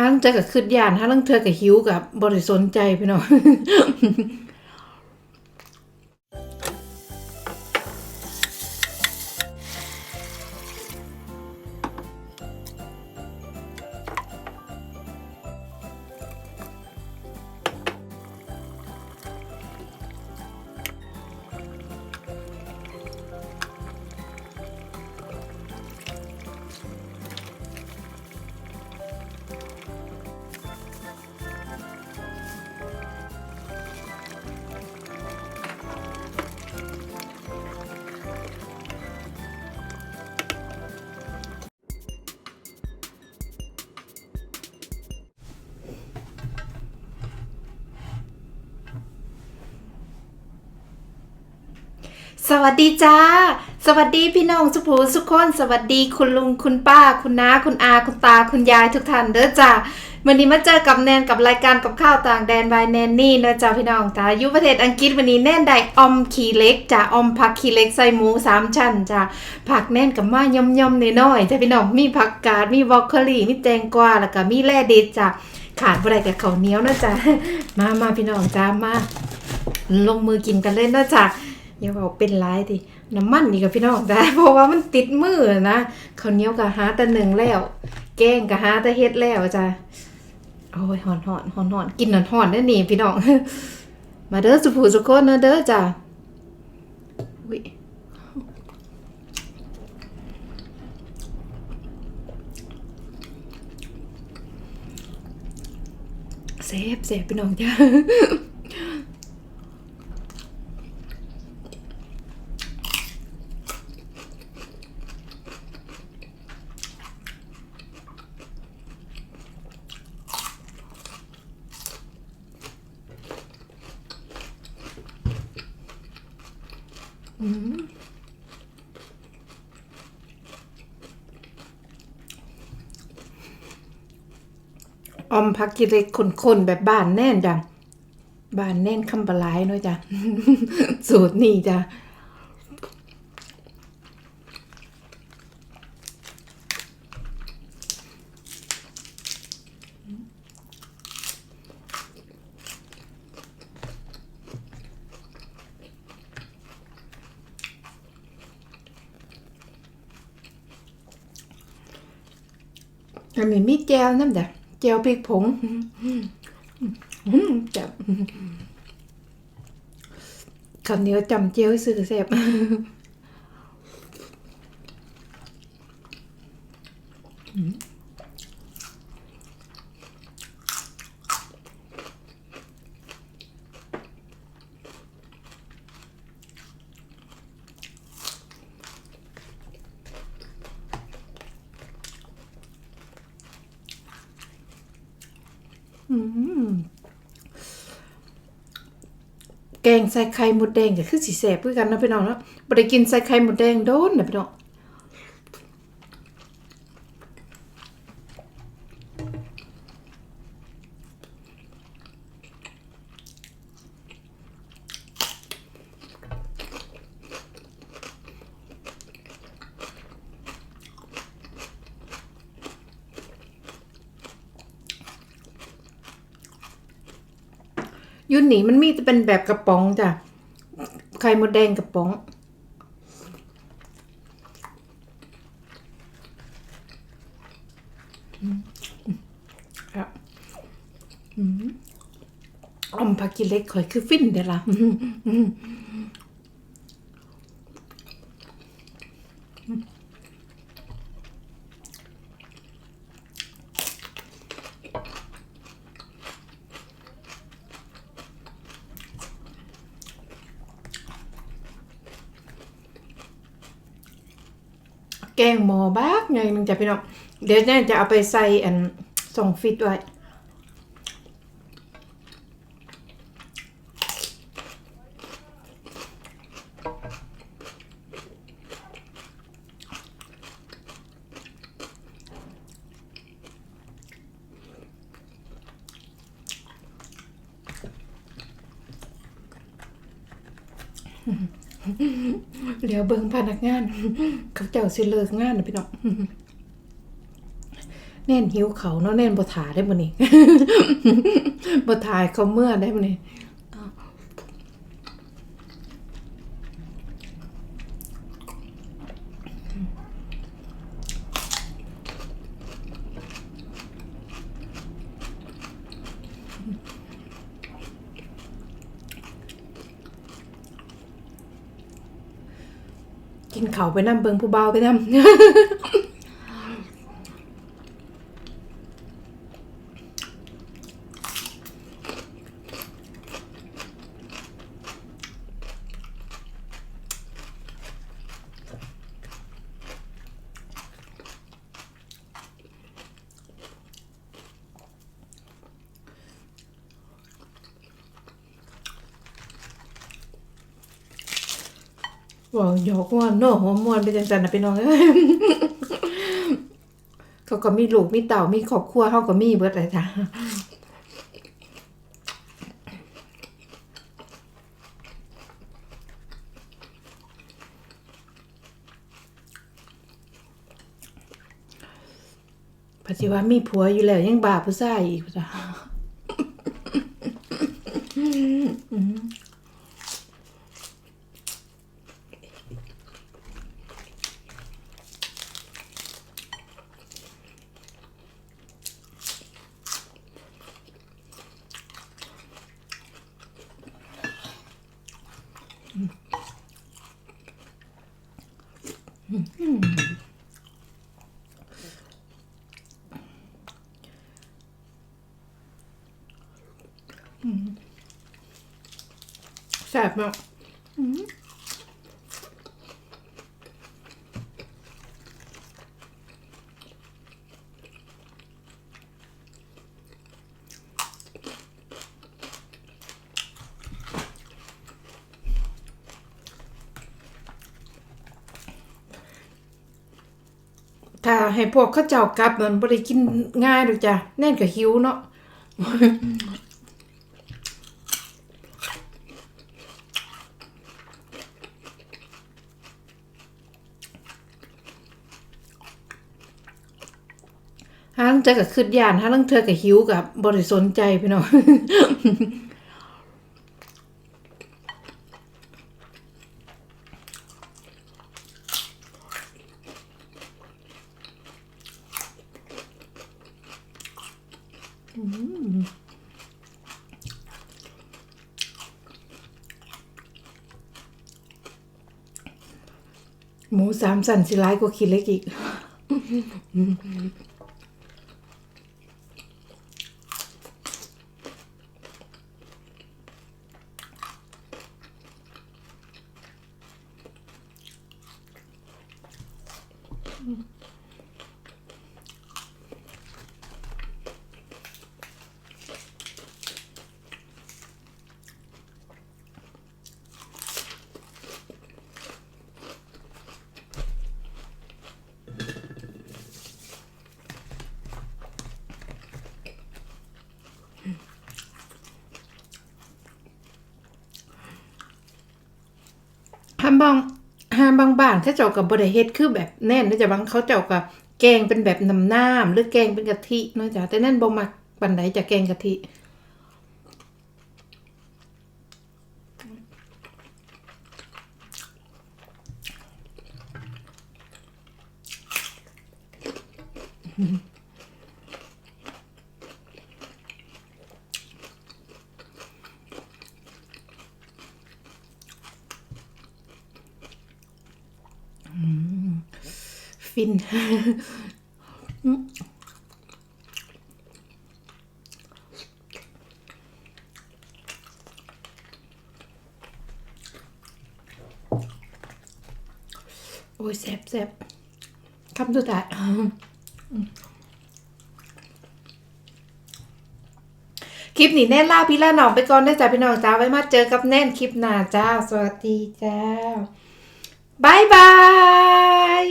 าลังเจอกับคืดยานหาลังเธอกับหิวกับบริสนใจพี่น้อง สวัสดีจ้า สวัสดีพี่น้องสุภูสุขคน สวัสดีคุณลุงคุณป้า คุณน้าคุณอาคุณตาคุณยายทุกท่านเด้อจ้าวันนี้มาเจอกับแนนกับรายการกับข้าวต่างแดนบายแนนนี่เด้อจ้าพี่น้องจ้าอยู่ประเทศอังกฤษวันนี้แน่นได้อมขีเล็กจ้าอมผักขีเล็กใส่หมูสามชั้นจ้าผักแน่นกับมาย่อมย่อมๆน้อยๆจ้าพี่น้องมีผักกาดมีบรอกโคลีมีแตงกวาแล้วก็มีแร่เด็ดจ้าขาดบ่ได้กับข้าเหนียวนะจ้ามามาพี่น้องจ้ามาลงมือกินกันเลยนะจ๊ะ อย่าบอกเป็นไรดิน้ำมันนี่กับพี่น้องได้เพราะว่ามันติดมือนะข้าวเหนียวกับหาแต่หนึ่งแล้ว แกงกับหาแต่เฮ็ดแล้วจ้ะโอ้ยหอนหอนหอนหอนกินหอนหอนนั่นนี่พี่น้อง มาเด้อสุภูสุโคนนะเด้อจ้ะอุ๊ยเซฟเซฟพี่น้องจ้ะ ออมพักกิเล็กคนๆแบบบ้านแน่นจ้ะบ้านแน่นคำปลายเนาะจ้ะ สูตรนี่จ้ะ อันนี้มีแจวน้ำเด้อแจวพริกผงจับข้าวเหนียวจำเจียวให้ซื้อแซ่บ แกงใส่ไข่หมดแดงก็คือสีแสบคือกันนะพี่น้องเนาะบ่ได้กินใส่ไข่หมดแดงโดนนะพี่น้อง ยุ่นนี่มันมีจะเป็นแบบกระป๋องจ้ะไข่มดแดงกระป๋อง ครับอืมอมพักกิเล็กข่อยคือฟินเด้อล่ะ แกงหมอบ้ากไงมันจะพี่น้องเดี๋ยวเนี่ยจะเอาไปใส่อันส่งฟิตไว้ เดี๋ยวเบิ่งพนักงาน เขาเจ้าสิเลิกงานนะพี่น้องแน่นหิวเขาเนาะแน่นบ่ถาได้บ่นี่บ่ถ่ายเขาเมื่อได้บ่นี่ กินเขาไปนำเบิงผู้เบาไปนำว่าหยอกว่าโน่หัวมวนไปจังจันนะพี่น้องเอ้ยเขาก็มีลูกมีเต่ามีครอบครัวเขาก็มีเบิดเลยจ้ะปัจจุบันมีผัวอยู่แล้วยังบาผู้ชายอีกจ้ะ แสบมาก ถ้าให้พวกเข้าเจ้ากลับมันบ่ได้กินง่ายหรอกจ้ะแน่นกับหิวเนาะหาลังเจอกับคืดยานหาลังเธอกับหิวกับบริสนใจพี่น้อง หมูสามสันสิร้ายกว่าคิดเล็กอีก ห้ามบางห้ามบางบ้านเขาเจ้ากับบริเฮ็ดคือแบบแน่นนะจ๊ะบางเขาเจ้ากับแกงเป็นแบบน้ำน้ำหรือแกงเป็นกะทินาะจ๊ะแต่นั่นบ่มักปันไหนจะแกงกะทิ ฟิน โอ้ยแซ่บแซ่บคำสุดท้ายคลิปนี้แน่นล่าพี่ล่าหนองไปก่อนได้จ้าพี่น้องจ้าไว้มาเจอกับแน่นคลิปหน้าจ้า สวัสดีจ้าบายบาย